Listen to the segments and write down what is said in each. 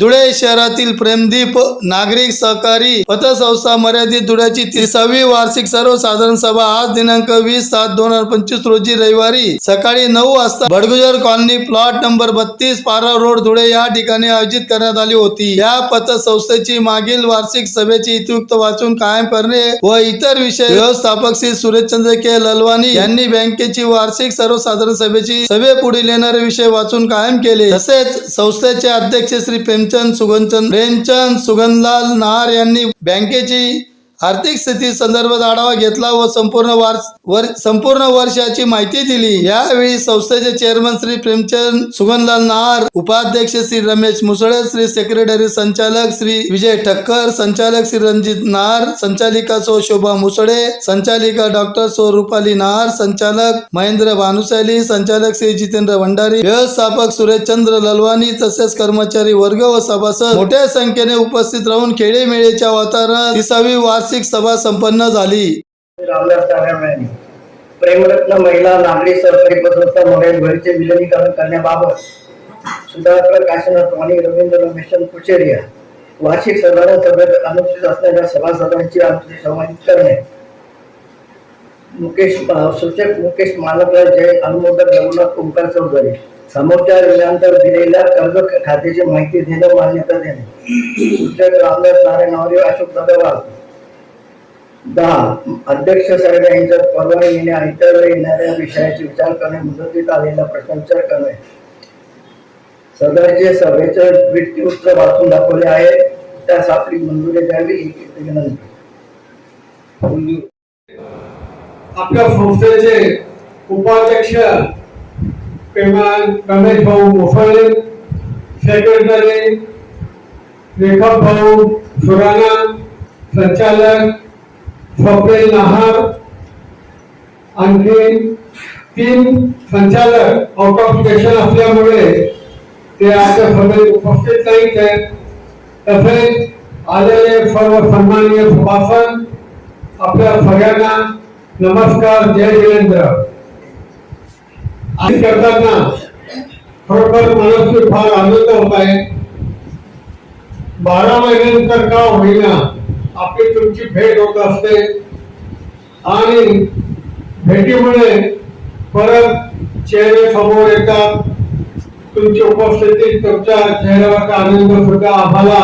धुळे शहरातील प्रेमदीप नागरिक सहकारी पतसंस्था मर्यादित धुळ्याची तिसावी वार्षिक सर्वसाधारण सभा आज दिनांक वीस सात दोन हजार पंचवीस रोजी रविवारी सकाळी नऊ वाजता भडगुजर कॉलनी प्लॉट नंबर बत्तीस पारा रोड धुळे या ठिकाणी आयोजित करण्यात आली होती. या पतसंस्थेची मागील वार्षिक सभेची इतियुक्त वाचून कायम करणे व इतर विषय व्यवस्थापक श्री सुरेशचंद्र के ललवानी यांनी बँकेची वार्षिक सर्वसाधारण सभेची सभे पुढील येणारे विषय वाचून कायम केले. तसेच संस्थेचे अध्यक्ष श्री प्रेमचंद सुगंचंद प्रेमचंद सुगंधलाल नार यांनी बँकेची आर्थिक स्थिती संदर्भात आढावा घेतला व संपूर्ण वार वर संपूर्ण वर्षाची माहिती दिली. यावेळी संस्थेचे चेअरमन श्री प्रेमचंद सुगनलाल नार उपाध्यक्ष श्री रमेश मुसळे श्री सेक्रेटरी संचालक श्री विजय ठक्कर संचालक श्री रणजित नार संचालिका सो शोभा मुसळे संचालिका डॉक्टर सो रुपाली नार संचालक महेंद्र भानुशाली संचालक श्री जितेंद्र भंडारी व्यवस्थापक सुरेशचंद्र ललवानी तसेच कर्मचारी वर्ग व सभासद मोठ्या संख्येने उपस्थित राहून खेळेमेळीच्या वातावरणात तिसावी वार्षिक सभा संपन्न झाली. रामदास प्रेमरत्न महिला नागरी सहकारी पतसंस्था मोबाईल घरचे विलिनीकरण करण्याबाबत सुधाकर काशीनाथ आणि रवींद्र रमेश कुचेरिया वार्षिक साधारण सभेत अनुसूचित असणाऱ्या सभासदांची अनुचित समावित करणे. मुकेश सूचक मुकेश मालकराज जय अनुमोदक रघुनाथ ओंकार चौधरी समोरच्या दिल्यानंतर दिलेल्या कर्ज खात्याची माहिती देणं मान्यता देणे. सूचक रामदास नारायण अशोक दगवाल दहा अध्यक्ष साहेब यांच्या परवानगी येणे आणि इतर येणाऱ्या विषयाची विचार करणे मुदतीत आलेला प्रश्न विचार करणे. सदरचे सभेचे वित्ती उत्तर वाचून दाखवले आहे. त्यास आपली मंजुरी द्यावी ही विनंती. आपल्या संस्थेचे उपाध्यक्ष पेमान रमेश भाऊ मोफळे सेक्रेटरी रेखा भाऊ सुराणा संचालक स्वप्नील नहार आणखी तीन संचालक आउट ऑफ स्टेशन असल्यामुळे ते आजच्या सभेत उपस्थित नाहीत. आहेत तसेच आलेले सर्व सन्माननीय सभासद आपल्या सगळ्यांना नमस्कार जय जिलेंद्र आणि करताना खरोखर मनस्वी फार आनंद होत आहे. बारा महिन्यानंतर का होईना आपली तुमची भेट होत असते. आणि भेटीमुळे परत चेहरे समोर येतात. तुमची उपस्थिती तुमच्या चेहऱ्यावरचा आनंद सुद्धा आम्हाला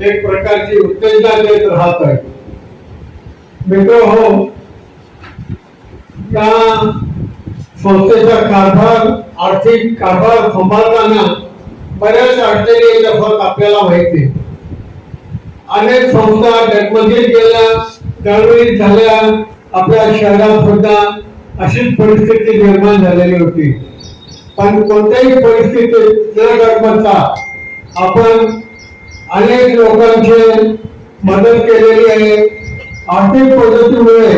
एक प्रकारची उत्तेजना देत राहत आहे मित्र हो या संस्थेचा कारभार आर्थिक कारभार सांभाळताना बऱ्याच अडचणी येत असतात आपल्याला माहिती. आहे. अनेक संस्था डगमगीत गेल्या त्यावेळी झाल्या आपल्या शहरात सुद्धा अशीच परिस्थिती निर्माण झालेली होती. पण कोणत्याही परिस्थितीत न डगमगता आपण अनेक लोकांचे मदत केलेली आहे. आर्थिक पद्धतीमुळे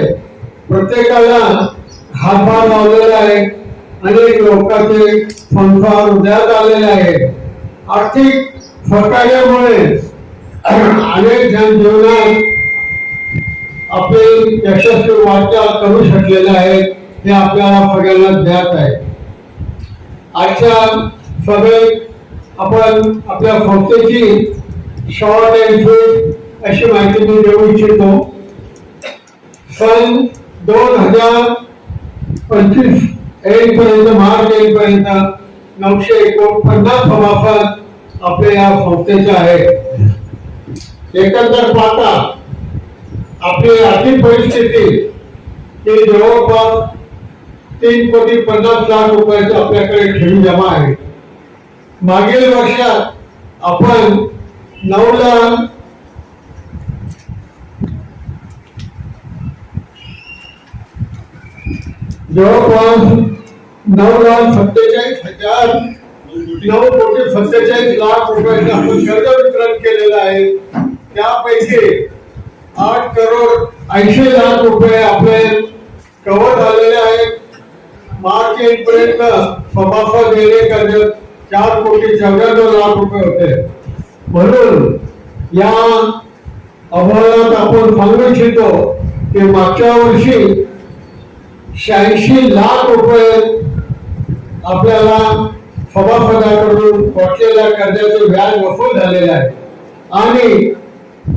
प्रत्येकाला हातभार लावलेला आहे. अनेक लोकांचे संसार उदयात आलेले आहे आर्थिक सहकार्यामुळे अनेक जण जीवनात आपले यशस्वी वाटचाल करू शकलेले आहेत हे आपल्याला सगळ्यांना ज्ञात आहे. आजच्या सभेत आपण आपल्या संस्थेची शॉर्ट अँड स्वीट अशी माहिती मी देऊ इच्छितो. सन दोन हजार पंचवीस येईपर्यंत मार्च येईपर्यंत नऊशे एकोणपन्नास सभासद आपल्या या संस्थेचे आहेत. एकंदर पाहता आपली आर्थिक परिस्थिती ही जवळपास तीन कोटी पन्नास लाख रुपयाची आपल्याकडे ठेवी जमा आहे. मागील वर्षात आपण नऊ लाख जवळपास नऊ लाख सत्तेचाळीस हजार नऊ कोटी सत्तेचाळीस लाख रुपयाचं आपण कर्ज वितरण केलेलं आहे. त्यापैकी आठ करोड ऐंशी लाख रुपये आपले कव्हर झालेले आहेत. मार्च एंड पर्यंत सभासद गेले कर्ज चार कोटी चौऱ्याण्णव लाख रुपये होते. म्हणून या अहवालात आपण सांगू इच्छितो की मागच्या वर्षी शहाऐंशी लाख रुपये आपल्याला सभासदाकडून वाटलेल्या कर्जाचे व्याज वसूल झालेले आहे. आणि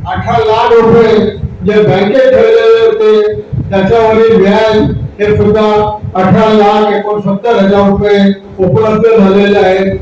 अठरा लाख रुपये जे बँकेत ठेवलेले होते त्याच्यावरील व्याज हे सुद्धा अठरा लाख एकोणसत्तर हजार रुपये उपलब्ध झालेले आहेत.